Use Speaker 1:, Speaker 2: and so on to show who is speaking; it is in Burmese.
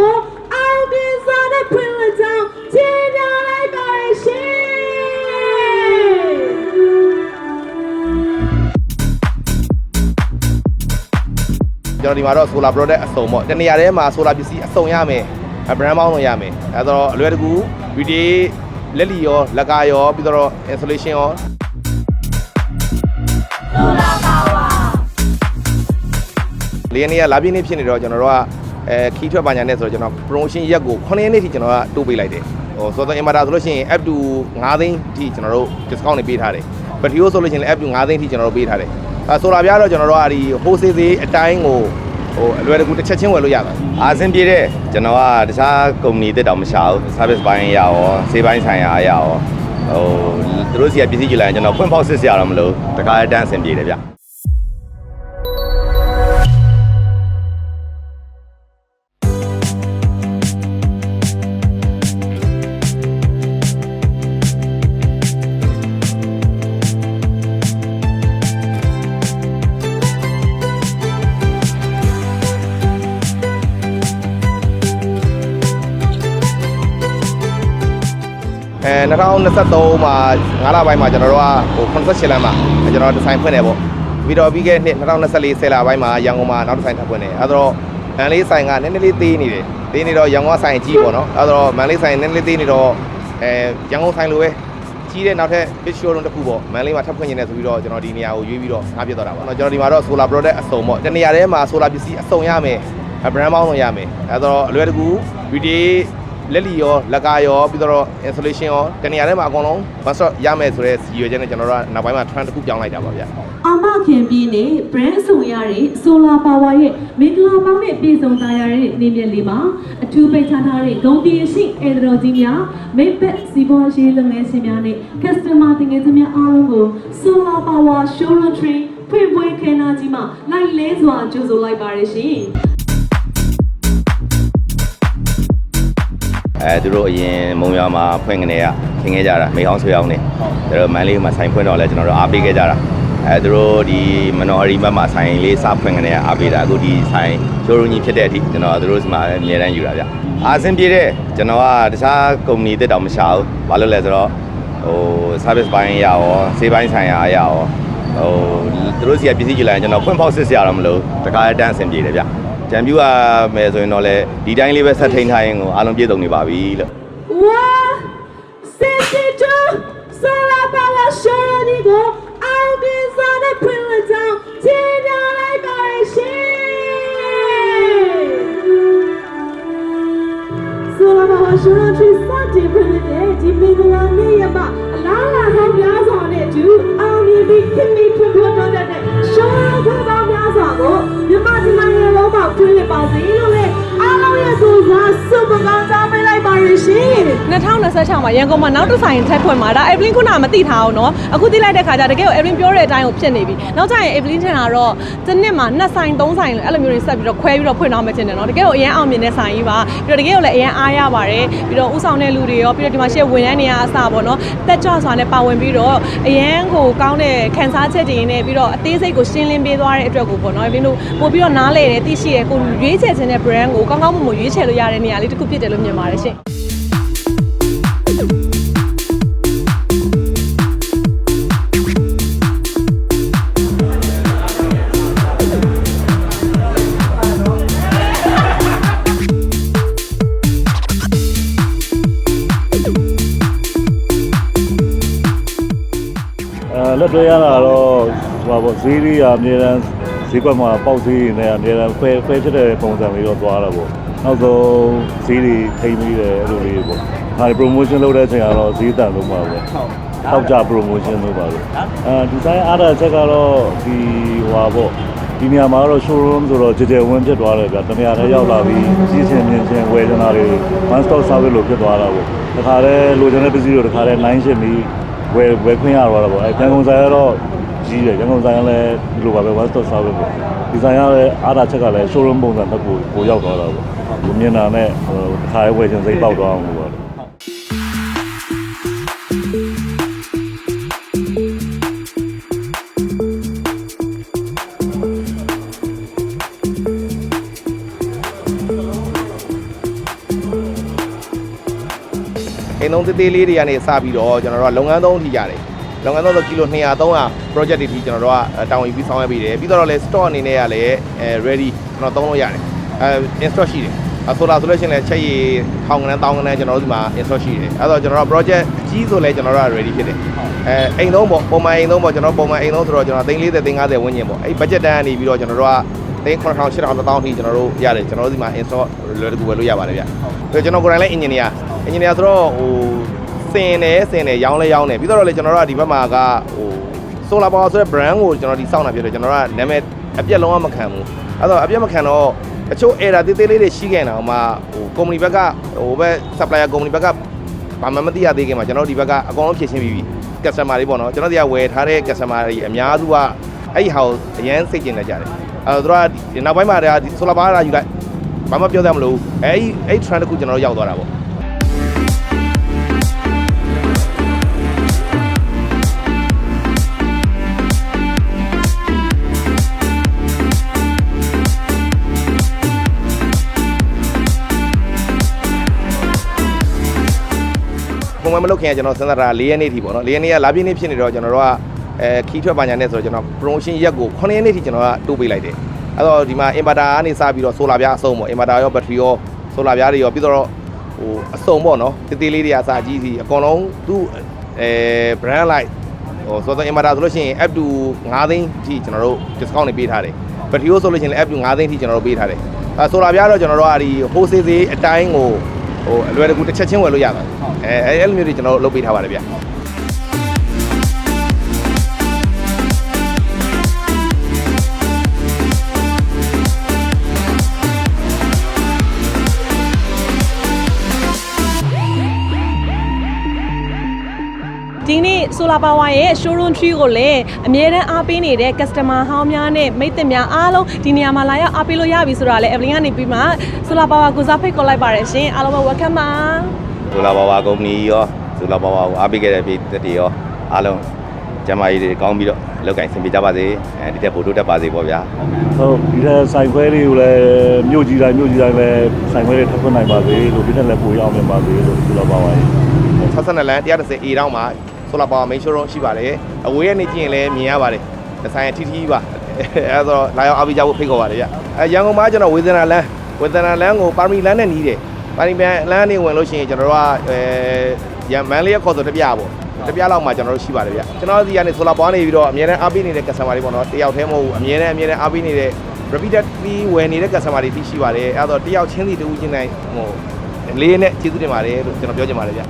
Speaker 1: ကိုအောင်တင်စွာနဲ့ဖွင့်လှစ်ကြောင်းကြေညာလိုက်ပါရရှင်
Speaker 2: ကျွန်တော်ဒီမှာတော့ solar product အစုံပေါ့တနေရာထဲမှာ solar ပစ္စည်းအစုံရမယ်အ brand ပေါင်းလို့ရမယ်အဲတော့အလွယ်တကူ VDA လက်လီရောလက်ကာရောပြီးတော့ installation ရောလေးရက်နေ့ကလာပြည့်နေ့ဖြစ်နေတော့ကျွန်တော်တို့က အဲခီးထွက်ပါညာနဲ့ဆိုတော့ကျွန်တော် promotion ရက်ကို9ရက်နေ့ထိကျွန်တော်ကတိုးပေးလိုက်တယ်ဟိုဆိုတော့ inverter ဆိုလို့ရှိရင် up to 5သိန်းထိကျွန်တော်တို့ discount တွေပေးထားတယ် battery ဆိုလို့ရှိရင်လည်း up to 5သိန်းထိကျွန်တော်တို့ပေးထားတယ်အဲဆိုလာပြတော့ကျွန်တော်တို့ကဒီ wholesale ဈေးအတိုင်းကိုဟိုအလွယ်တကူတစ်ချက်ချင်းဝယ်လို့ရတာ
Speaker 3: အာစင်ပြေတဲ့ကျွန်တော်ကတခြားကုမ္ပဏီတက်တောင်မရှာဘူး service ဘိုင်းရရောဈေးပိုင်းဆိုင်ရာအရရောဟိုသူတို့စီကပစ္စည်းကြည့်လိုက်ရင်ကျွန်တော်ဖွင့်ဖောက်စစ်စရာတော့မလိုတကားအတန်းအဆင်ပြေတယ်ဗျ
Speaker 2: 2023မှာ9လပိုင်းမှာကျွန်တော်တို့ကဟို58လမ်းမှာကျွန်တော်ဒီဇိုင်းဖွင့်တယ်ပေါ့ပြီးတော့ပြီးခဲ့တဲ့နှစ်2024 10လပိုင်းမှာရန်ကုန်မှာနောက်ဒီဇိုင်းထပ်ဖွင့်တယ်အဲဒါတော့မန်လေးဆိုင်ကနည်းနည်းလေးသေးနေတယ်သေးနေတော့ရန်ကုန်ဆိုင်ကြီးပေါ့နော်အဲဒါတော့မန်လေးဆိုင်နည်းနည်းလေးသေးနေတော့အဲရန်ကုန်ဆိုင်လိုပဲကြီးတဲ့နောက်ထပ် big showroom တစ်ခုပေါ့မန်လေးမှာထပ်ဖွင့်နေတယ်ဆိုပြီးတော့ကျွန်တော်ဒီနေရာကိုရွေးပြီးတော့ငါပြတ်သွားတာပေါ့နော်ကျွန်တော်ဒီမှာတော့ solar product အစုံပေါ့တနေရာထဲမှာ solar ပစ္စည်းအစုံရမယ် brand ပေါင်းလို့ရမယ်အဲဒါတော့အလွယ်တကူ VDA လက်လီရောလက်ကာရောပြီးတော့ installation ရောတနေရာထဲမှာအကုန်လုံး one stop ရမယ်ဆိုတဲ့ရည်ရွယ်ချက်နဲ့ကျွန်တော်တို့ကနောက်ပိုင်းမှာ trend တစ်ခုပြောင်းလိုက်တာပါဗျာ
Speaker 1: အာမခင်ပြည်နယ် brand အဆုံရတဲ့ solar power ရဲ့မင်္ဂလာပေါင်းနဲ့ပြည်စုံသားရတဲ့နေမြက်လေးမှာအထူးပိတ်ထားထားတဲ့ဂုံတီရှိအဲဒတော်ကြီးများမိတ်ဘက်စီပေါ်ရှိလုပ်ငန်းရှင်များနဲ့ customer တင်ငယ်ချင်းများအားလုံးကို solar power showroom train ဖွင့်ပွဲခမ်းနားကြီးမှာလိုက်လဲစွာကြိုဆိုလိုက်ပါရရှင်
Speaker 3: အဲသူတို့အရင်မုံရွာမှာဖွင့်ကနေကခင်ခဲ့ကြတာမိဟောင်းဆွေအောင်နေသူတို့မန်လေးမှာဆိုင်ဖွင့်တော့လဲကျွန်တော်တို့အားပေးခဲ့ကြတာအဲသူတို့ဒီမနော်ရီဘက်မှာဆိုင်လေးစဖွင့်ကနေကအားပေးတာအခုဒီဆိုင်ချိုးရုံကြီးဖြစ်တဲ့အထိကျွန်တော်တို့ဒီမှာအမြဲတမ်းယူတာဗျအာစင်ပြေတဲ့ကျွန်တော်ကတခြားကုမ္ပဏီတက်တောင်မရှာဘူးဘာလို့လဲဆိုတော့ဟို service ဘိုင်းရရောဈေးပိုင်းဆိုင်ရာအရရောဟိုသူတို့စီကပစ္စည်းကြည့်လိုက်ရင်ကျွန်တော်ဖွင့်ဖောက်စစ်စရာတော့မလိုတကားအတန်းအဆင်ပြေတယ်ဗျ ဂျမ်ပြူကမယ်ဆိုရင်တော့လေဒီတိုင်းလေးပဲဆက်ထိန်ထားရင်ကိုအားလုံးပြည့်စုံနေပါပြီလို့
Speaker 1: One, sixty-two, solar power showroom ကိုအောင်တင်
Speaker 4: 2026မှာရန်ကုန်မှာနောက်တစ်ဆိုင်ထက်ဖွင့်မှာဒါ Evelyn ခုနကမသိထားအောင်เนาะအခုသိလိုက်တဲ့ခါကျတကယ်ကို Evelyn ပြောတဲ့အတိုင်းကိုဖြစ်နေပြီနောက်ကျရင် Evelyn ထင်တာတော့တစ်နှစ်မှာနှစ်ဆိုင်သုံးဆိုင်အဲ့လိုမျိုးတွေဆက်ပြီးတော့ခွဲပြီးတော့ဖွင့်တော့မှတင်တယ်เนาะတကယ်ကိုအရင်အောင်မြင်တဲ့ဆိုင်ကြီးပါပြီးတော့တကယ်ကိုလည်းအရင်အားရပါတယ်ပြီးတော့ဥဆောင်တဲ့လူတွေရောပြီးတော့ဒီမှာရှေ့ဝန်ရမ်းနေရအစားပေါ့เนาะတက်ကြွစွာနဲ့ပါဝင်ပြီးတော့အရင်ကိုကောင်းတဲ့ခံစားချက်တွေနဲ့ပြီးတော့အသေးစိတ်ကိုရှင်းလင်းပေးသွားတဲ့အတွက်ကိုပေါ့เนาะ Evelyn တို့ပို့ပြီးတော့နားလေတယ်သိရှိရကိုရွေးချယ်ခြင်းတဲ့ brand ကိုကောင်းကောင်းမွန်မွန်ရွေးချယ်လို့ရတဲ့နေရာလေးတစ်ခုဖြစ်တယ်လို့မြင်ပါတယ်ရှင်
Speaker 5: တွဲရတာတော့ဟိုပါပေါ့ဈေးလေးကအများတန်းဈေးကွက်မှာပေါက်ဈေးတွေနဲ့အများတန်းဖဲဖဲဖြစ်တဲ့ပုံစံလေးတော့သွားတာပေါ့နောက်ဆုံးဈေးတွေထိမ့်ပြီးတယ်အဲ့လိုလေးပေါ့ဒါတွေ promotion လုပ်တဲ့အချိန်ကတော့ဈေးတန်လို့မှာပေါ့ထောက်ကြ promotion လုပ်ပါလို့အဲဒီတိုင်းအားရချက်ကတော့ဒီဟိုပါပေါ့ဒီနေရာမှာတော့ showroom ဆိုတော့ကြည်ကြဲဝင်းဖြစ်သွားတယ်ဗျတနေရာထဲရောက်လာပြီးကြီးချင်းမြင်ချင်းဝယ်ချင်တာတွေ one stop service လို့ဖြစ်သွားတာပေါ့တခါတည်းလိုချင်တဲ့ပစ္စည်းတွေတခါတည်း line ရှင်းပြီး ဝယ်ဝယ်ခွင့်ရတော့တာပေါ့အဲရန်ကုန်ဆိုင်ကတော့ကြီးတယ်ရန်ကုန်ဆိုင်ကလည်းဒီလိုပါပဲ one stop service ပေါ့ဒီဆိုင်ကလည်းအားသာချက်ကလည်း showroom ပုံစံတစ်ခုကိုရောက်သွားတာပေါ့ကိုမြင်တာနဲ့ဟိုတစ်ခါရဲဝယ်ခြင်းစိတ်ပေါက်သွားအောင်လို့ပေါ့
Speaker 2: နှုန်းသေးသေးလေးတွေကနေစပြီးတော့ကျွန်တော်တို့ကလုပ်ငန်းသုံးထိရတယ်လုပ်ငန်းသုံးဆိုကီလို200 300 project တွေထိကျွန်တော်တို့ကတောင်းယူပြီးဆောင်ရွက်ပေးတယ်ပြီးတော့လည်း store အနေနဲ့ကလည်းအဲ ready ကျွန်တော်သုံးလို့ရတယ်အဲ install ရှိတယ်အဆိုလာဆိုလို့ရှိရင်လည်းချက်ရည်ထောင်ကနန်းတောင်းကနန်းကျွန်တော်တို့ဒီမှာ install ရှိတယ်အဲတော့ကျွန်တော်တို့ project အကြီးဆိုလဲကျွန်တော်တို့က ready ဖြစ်တယ်အဲအိမ်သုံးပေါ့ပုံမှန်အိမ်သုံးပေါ့ကျွန်တော်ပုံမှန်အိမ်သုံးဆိုတော့ကျွန်တော်340 350ဝန်းကျင်ပေါ့အဲ့ budget တန်းကနေပြီးတော့ကျွန်တော်တို့ကသိန်း9000 8000 1000ထိကျွန်တော်တို့ရတယ်ကျွန်တော်တို့ဒီမှာ install လွယ်တကူဝယ်လို့ရပါတယ်ဗျ။ပြီးတော့ကျွန်တော်ကိုယ်တိုင်လည်း engineer engineer ဆိုတော့ဟိုစင်တယ်စင်တယ်ရောင်းလဲရောင်းတယ်ပြီးတော့လည်းကျွန်တော်တို့ကဒီဘက်မှာကဟို solar power ဆိုတဲ့ brand ကိုကျွန်တော်ဒီစောင့်တာဖြစ်တယ်ကျွန်တော်တို့ကနာမည်အပြက်လုံးဝမခံဘူးအဲ့တော့အပြက်မခံတော့တချို့ error သေးသေးလေးတွေရှိခဲ့တာဟိုမှာဟို company ဘက်ကဟိုဘက် supplier company ဘက်ကဘာမှမသိရသေးခင်မှာကျွန်တော်တို့ဒီဘက်ကအကုန်လုံးဖြည့်ရှင်းပြီးပြီ customer တွေပေါ့နော်ကျွန်တော်တို့ကဝယ်ထားတဲ့ customer တွေအများစုကအဲ့ဒီဟာကိုအရန်စိတ်ကျင်နေကြတယ်အဲ့တော့သူတို့ကဒီနောက်ပိုင်းမှာဒါဒီ solar power ကယူလိုက်ဘာမှပြောသမလို့အဲ့ဒီအဲ့ဒီ trend တစ်ခုကျွန်တော်တို့ရောက်သွားတာပေါ့ ပုံမှန်မလုပ်ခင်ကကျွန်တော်စဉ်းစားတာ၄ရက်နေ့ထိပေါ့နော်၄ရက်နေ့ကလာပြည့်နေ့ဖြစ်နေတော့ကျွန်တော်တို့ကအဲခီးထွက်ပါညာနဲ့ဆိုတော့ကျွန်တော် promotion ရက်ကို9ရက်နေ့ထိကျွန်တော်ကတိုးပေးလိုက်တယ်အဲ့တော့ဒီမှာ inverter ကနေစပြီးတော့ solar ပြားအစုံပေါ့ inverter ရော battery ရော solar ပြားတွေရောပြီးတော့ဟိုအစုံပေါ့နော်တေးသေးလေးတွေအစာကြီးစီအကုန်လုံးသူ့အဲ brand light ဟိုဆိုတော့ inverter ဆိုလို့ရှိရင် up to 9သိန်းထိကျွန်တော်တို့ discount တွေပေးထားတယ် battery ရောဆိုလို့ရှိရင်လည်း up to 9သိန်းထိကျွန်တော်တို့ပေးထားတယ်အဲ solar ပြားတော့ကျွန်တော်တို့ကဒီ wholesale ဈေးအတိုင်းကို ဟိုအလွယ်တကူတစ်ချက်ချင်းဝယ်လို့ရတယ်အဲအဲအဲ့လိုမျိုးတွေကျွန်တော်တို့လုပ်ပေးထားပါတယ်ဗျ
Speaker 4: ဒီနေ့ Solar Power ရဲ့ showroom tree ကိုလည်းအမြဲတမ်းအားပေးနေတဲ့ customer ဟောင်းများနဲ့မိတ်သစ်များအားလုံးဒီနေရာမှာလာရောက်အားပေးလို့ရပြီဆိုတာလည်း Evelyn ကနေပြီးမှ Solar Power ကိုစားဖိတ်ခေါ်လိုက်ပါတယ်ရှင်အားလုံးပဲ welcome ပါ
Speaker 3: ဆိုလာပါဝါကုမ္ပဏီရောဆိုလာပါဝါကိုအားပေးခဲ့တဲ့ပြည်သက်တွေရောအားလုံးကျမကြီးတွေကောင်းပြီးတော့အလုပ်ကိုင်ဆင်ပြေကြပါစေအဲဒီတက်ဖို့တိုးတက်ပါစေပေါ့ဗျာ
Speaker 5: ဟုတ်ဒီတဲ့ဆိုင်ခွဲလေးကိုလည်းမြို့ကြီးတိုင်းမြို့ကြီးတိုင်းလည်းဆိုင်ခွဲလေးထပ်ဖွင့်နိုင်ပါစေလို့ဒီနဲ့လည်းပိုရအောင်မြင်ပါစေလို့ပြောပါပါရင်
Speaker 2: 62လမ်း130 A တောင်းမှာ solar power main showroom ရှိပါတယ်အဝေးကနေကြည့်ရင်လည်းမြင်ရပါတယ်ဒီဇိုင်းထီထီပါအဲဆိုတော့လာရောက်အားပေးကြဖို့ဖိတ်ခေါ်ပါတယ်ဗျအဲရန်ကုန်မှာကျွန်တော်ဝေဒနာလမ်းဝေဒနာလမ်းကိုပါရမီလမ်းနဲ့နီးတယ်ပါရမီလမ်းနေဝင်လို့ရှိရင်ကျွန်တော်တို့ကအဲရန်မန်လေးရခေါ်ဆိုတပြပေါ့တပြလောက်မှကျွန်တော်တို့ရှိပါတယ်ဗျကျွန်တော်ဒီကနေ solar power နေပြီးတော့အများနဲ့အားပေးနေတဲ့ customer တွေပေါ့နော်တယောက်တည်းမဟုတ်ဘူးအများနဲ့အများနဲ့အားပေးနေတဲ့ repeatedly ဝယ်နေတဲ့ customer တွေသိရှိပါတယ်အဲတော့တယောက်ချင်းစီတူချင်းတိုင်းဟိုလေးနဲ့ကျေးဇူးတင်ပါတယ်လို့ကျွန်တော်ပြောချင်ပါတယ်ဗျ